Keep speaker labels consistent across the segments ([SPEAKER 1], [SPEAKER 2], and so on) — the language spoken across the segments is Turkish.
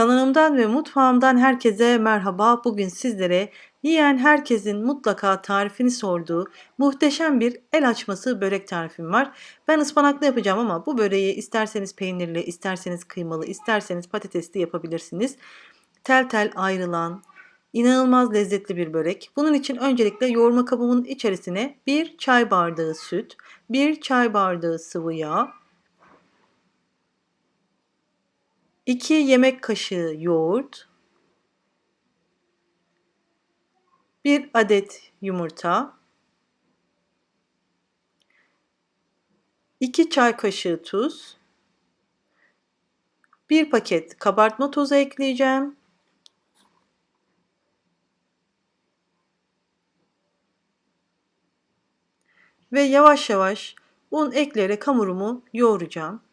[SPEAKER 1] Kanalımdan ve mutfağımdan herkese merhaba. Bugün sizlere yiyen herkesin mutlaka tarifini sorduğu muhteşem bir el açması börek tarifim var. Ben ıspanaklı yapacağım ama bu böreği isterseniz peynirli, isterseniz kıymalı, isterseniz patatesli yapabilirsiniz. Tel tel ayrılan, inanılmaz lezzetli bir börek. Bunun için öncelikle yoğurma kabımın içerisine bir çay bardağı süt, bir çay bardağı sıvı yağ, 2 yemek kaşığı yoğurt, 1 adet yumurta, 2 çay kaşığı tuz, 1 paket kabartma tozu ekleyeceğim. Ve yavaş yavaş un ekleyerek hamurumu yoğuracağım.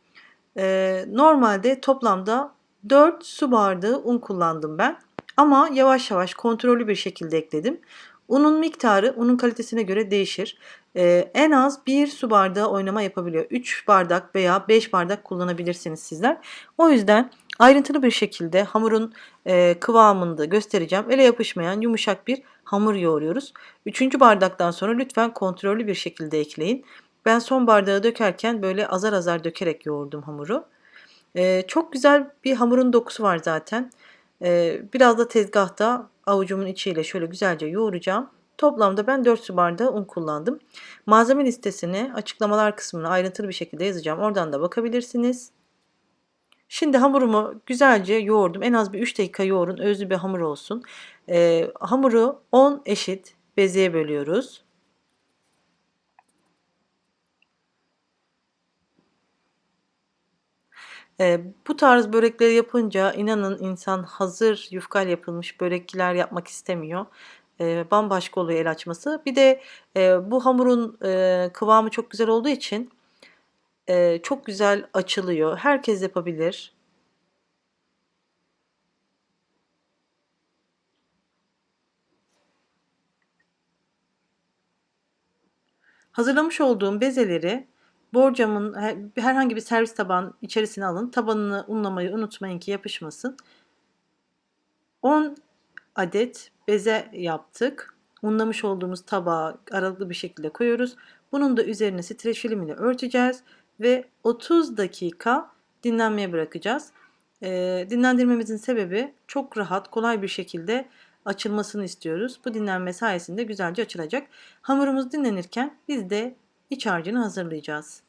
[SPEAKER 1] Ee, normalde toplamda 4 su bardağı un kullandım ben. Ama yavaş yavaş kontrollü bir şekilde ekledim. Unun miktarı unun kalitesine göre değişir. Ee, en az 1 su bardağı oynama yapabiliyor. 3 bardak veya 5 bardak kullanabilirsiniz sizler. O yüzden ayrıntılı bir şekilde hamurun e, kıvamını da göstereceğim. Ele yapışmayan yumuşak bir hamur yoğuruyoruz. 3. bardaktan sonra lütfen kontrollü bir şekilde ekleyin. Ben son bardağı dökerken böyle azar azar dökerek yoğurdum hamuru. Ee, çok güzel bir hamurun dokusu var zaten. Ee, biraz da tezgahta avucumun içiyle şöyle güzelce yoğuracağım. Toplamda ben 4 su bardağı un kullandım. Malzeme listesini açıklamalar kısmına ayrıntılı bir şekilde yazacağım. Oradan da bakabilirsiniz. Şimdi hamurumu güzelce yoğurdum. En az bir 3 dakika yoğurun. Özlü bir hamur olsun. Ee, hamuru 10 eşit bezeye bölüyoruz. E, bu tarz börekleri yapınca inanın insan hazır yufkayla yapılmış börekler yapmak istemiyor. E, bambaşka oluyor el açması. Bir de e, bu hamurun e, kıvamı çok güzel olduğu için e, çok güzel açılıyor. Herkes yapabilir. Hazırlamış olduğum bezeleri Borcamın herhangi bir servis tabağın içerisine alın. Tabanını unlamayı unutmayın ki yapışmasın. 10 adet beze yaptık. Unlamış olduğumuz tabağı aralıklı bir şekilde koyuyoruz. Bunun da üzerine streç film ile örteceğiz ve 30 dakika dinlenmeye bırakacağız. E, dinlendirmemizin sebebi çok rahat, kolay bir şekilde açılmasını istiyoruz. Bu dinlenme sayesinde güzelce açılacak. Hamurumuz dinlenirken biz de iç harcını hazırlayacağız.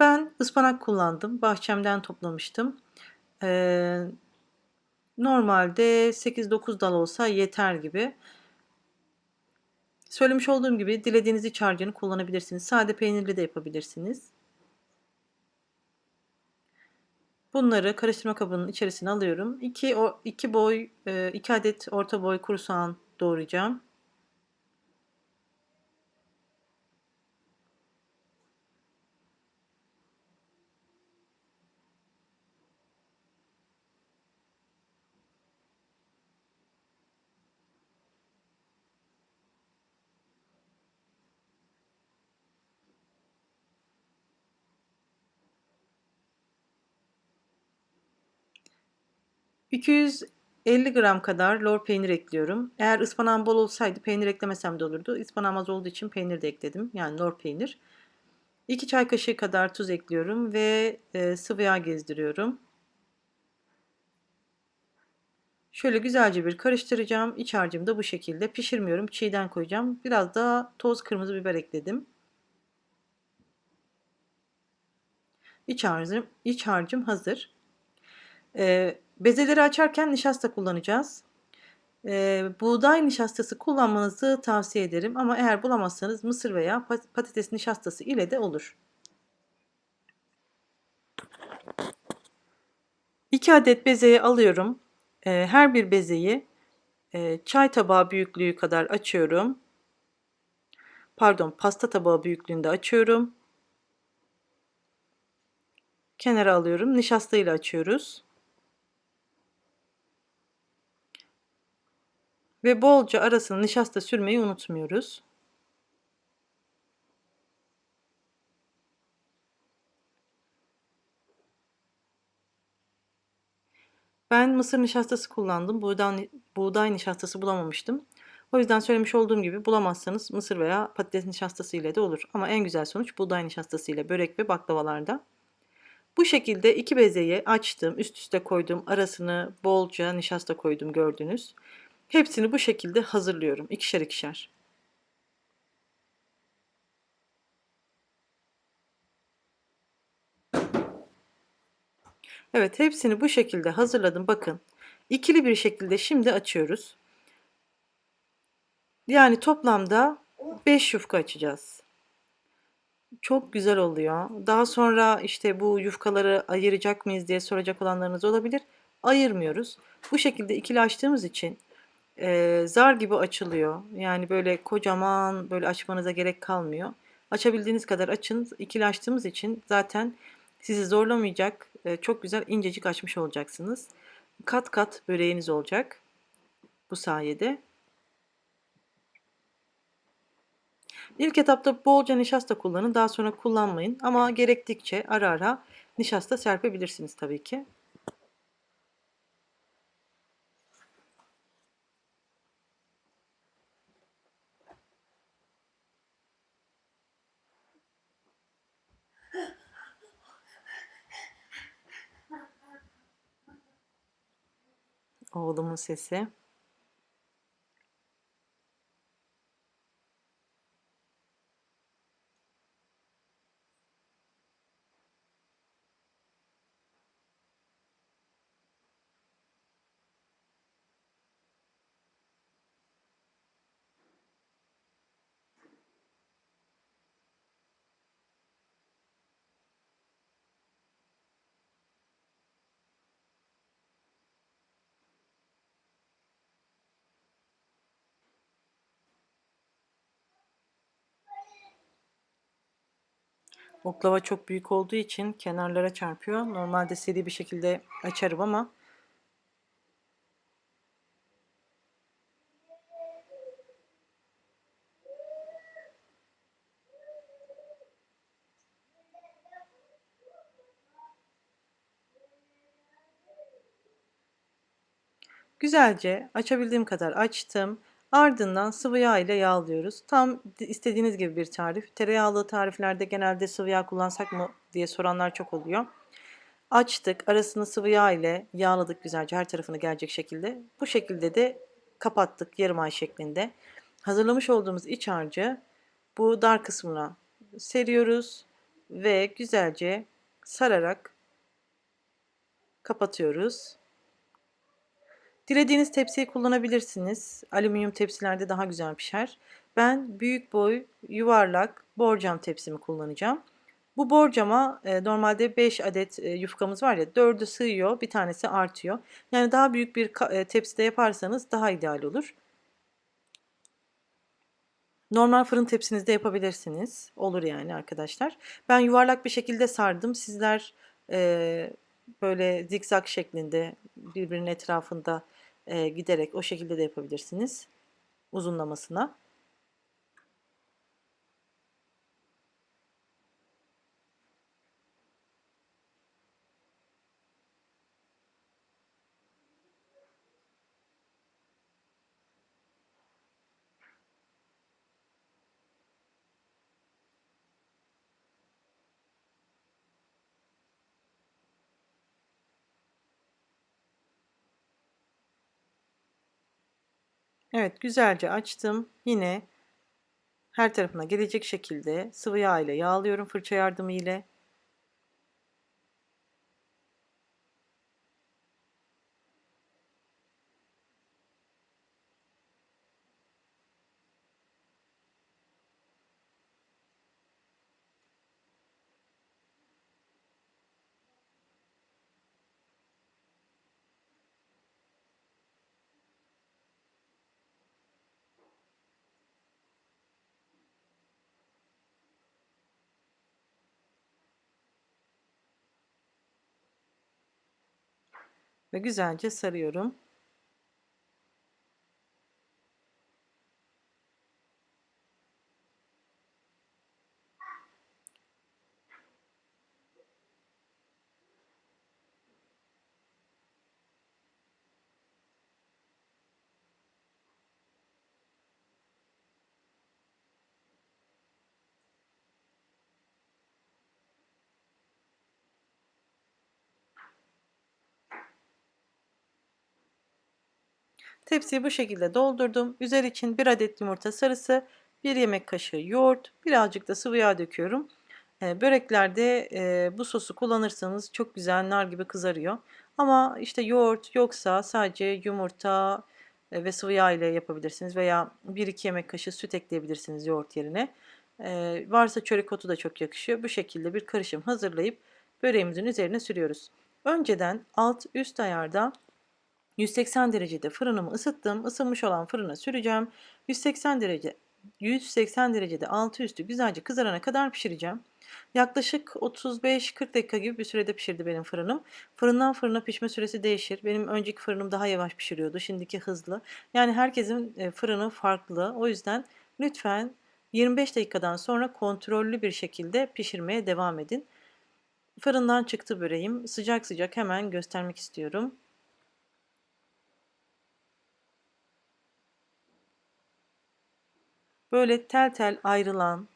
[SPEAKER 1] Ben ıspanak kullandım. Bahçemden toplamıştım. Ee, normalde 8-9 dal olsa yeter gibi. Söylemiş olduğum gibi dilediğiniz iç harcını kullanabilirsiniz. Sade peynirli de yapabilirsiniz. Bunları karıştırma kabının içerisine alıyorum. 2 2 boy 2 e, adet orta boy kuru soğan doğrayacağım. 250 gram kadar lor peynir ekliyorum. Eğer ıspanağım bol olsaydı peynir eklemesem de olurdu. Ispanağım az olduğu için peynir de ekledim. Yani lor peynir. 2 çay kaşığı kadar tuz ekliyorum ve e, sıvı yağ gezdiriyorum. Şöyle güzelce bir karıştıracağım. İç harcımı da bu şekilde pişirmiyorum. Çiğden koyacağım. Biraz da toz kırmızı biber ekledim. İç harcım, iç harcım hazır. Ee, Bezeleri açarken nişasta kullanacağız. Ee, buğday nişastası kullanmanızı tavsiye ederim ama eğer bulamazsanız mısır veya patates nişastası ile de olur. 2 adet bezeyi alıyorum. Ee, her bir bezeyi e, çay tabağı büyüklüğü kadar açıyorum. Pardon pasta tabağı büyüklüğünde açıyorum. Kenara alıyorum. Nişasta ile açıyoruz. Ve bolca arasına nişasta sürmeyi unutmuyoruz. Ben mısır nişastası kullandım. Buğday, buğday nişastası bulamamıştım. O yüzden söylemiş olduğum gibi bulamazsanız mısır veya patates nişastası ile de olur. Ama en güzel sonuç buğday nişastası ile börek ve baklavalarda. Bu şekilde iki bezeyi açtım, üst üste koydum, arasını bolca nişasta koydum gördünüz. Hepsini bu şekilde hazırlıyorum ikişer ikişer. Evet hepsini bu şekilde hazırladım. Bakın ikili bir şekilde şimdi açıyoruz. Yani toplamda 5 yufka açacağız. Çok güzel oluyor. Daha sonra işte bu yufkaları ayıracak mıyız diye soracak olanlarınız olabilir. Ayırmıyoruz. Bu şekilde ikili açtığımız için e, zar gibi açılıyor. Yani böyle kocaman böyle açmanıza gerek kalmıyor. Açabildiğiniz kadar açın. İkili açtığımız için zaten sizi zorlamayacak. E, çok güzel incecik açmış olacaksınız. Kat kat böreğiniz olacak bu sayede. İlk etapta bolca nişasta kullanın. Daha sonra kullanmayın. Ama gerektikçe ara ara nişasta serpebilirsiniz tabii ki. Oğlumun sesi. Oklava çok büyük olduğu için kenarlara çarpıyor. Normalde seri bir şekilde açarım ama Güzelce açabildiğim kadar açtım. Ardından sıvı yağ ile yağlıyoruz. Tam istediğiniz gibi bir tarif. Tereyağlı tariflerde genelde sıvı yağ kullansak mı diye soranlar çok oluyor. Açtık. Arasını sıvı yağ ile yağladık güzelce her tarafını gelecek şekilde. Bu şekilde de kapattık yarım ay şeklinde. Hazırlamış olduğumuz iç harcı bu dar kısmına seriyoruz ve güzelce sararak kapatıyoruz. Dilediğiniz tepsiyi kullanabilirsiniz. Alüminyum tepsilerde daha güzel pişer. Ben büyük boy yuvarlak borcam tepsimi kullanacağım. Bu borcama e, normalde 5 adet e, yufkamız var ya 4'ü sığıyor bir tanesi artıyor. Yani daha büyük bir e, tepside yaparsanız daha ideal olur. Normal fırın tepsinizde yapabilirsiniz. Olur yani arkadaşlar. Ben yuvarlak bir şekilde sardım. Sizler e, böyle zikzak şeklinde birbirinin etrafında giderek o şekilde de yapabilirsiniz. Uzunlamasına. Evet güzelce açtım. Yine her tarafına gelecek şekilde sıvı yağ ile yağlıyorum fırça yardımı ile. Ve güzelce sarıyorum. Tepsiyi bu şekilde doldurdum. Üzeri için 1 adet yumurta sarısı, 1 yemek kaşığı yoğurt, birazcık da sıvı yağ döküyorum. Ee, böreklerde e, bu sosu kullanırsanız çok güzel nar gibi kızarıyor. Ama işte yoğurt yoksa sadece yumurta e, ve sıvı yağ ile yapabilirsiniz veya 1-2 yemek kaşığı süt ekleyebilirsiniz yoğurt yerine. Ee, varsa çörek otu da çok yakışıyor. Bu şekilde bir karışım hazırlayıp böreğimizin üzerine sürüyoruz. Önceden alt üst ayarda 180 derecede fırınımı ısıttım. Isınmış olan fırına süreceğim. 180 derece 180 derecede altı üstü güzelce kızarana kadar pişireceğim. Yaklaşık 35-40 dakika gibi bir sürede pişirdi benim fırınım. Fırından fırına pişme süresi değişir. Benim önceki fırınım daha yavaş pişiriyordu. Şimdiki hızlı. Yani herkesin e, fırını farklı. O yüzden lütfen 25 dakikadan sonra kontrollü bir şekilde pişirmeye devam edin. Fırından çıktı böreğim. Sıcak sıcak hemen göstermek istiyorum. Böyle tel tel ayrılan,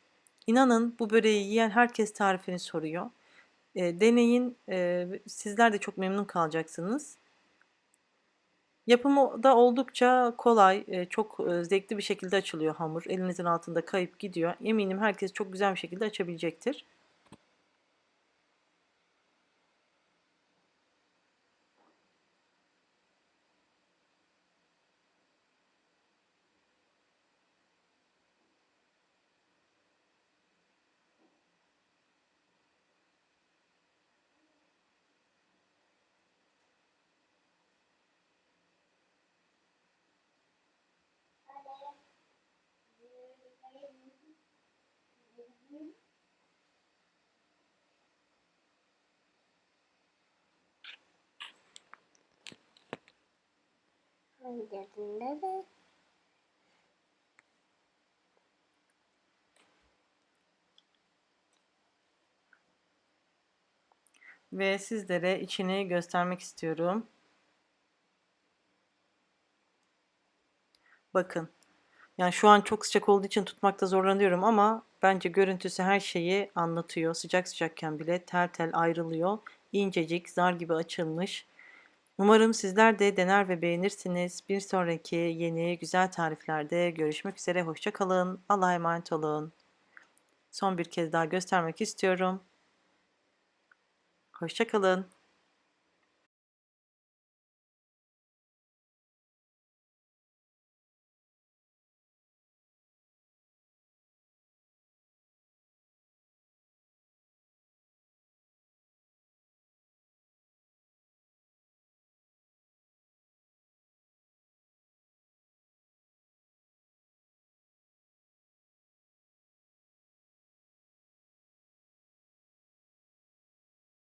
[SPEAKER 1] inanın bu böreği yiyen herkes tarifini soruyor. E, deneyin, e, sizler de çok memnun kalacaksınız. Yapımı da oldukça kolay, e, çok zevkli bir şekilde açılıyor hamur. Elinizin altında kayıp gidiyor. Eminim herkes çok güzel bir şekilde açabilecektir.
[SPEAKER 2] Gözünde de
[SPEAKER 1] Ve sizlere içini göstermek istiyorum. Bakın. Yani şu an çok sıcak olduğu için tutmakta zorlanıyorum ama bence görüntüsü her şeyi anlatıyor. Sıcak sıcakken bile tel tel ayrılıyor. İncecik, zar gibi açılmış. Umarım sizler de dener ve beğenirsiniz. Bir sonraki yeni güzel tariflerde görüşmek üzere. Hoşça kalın. Allah'a emanet olun. Son bir kez daha göstermek istiyorum. Hoşça kalın.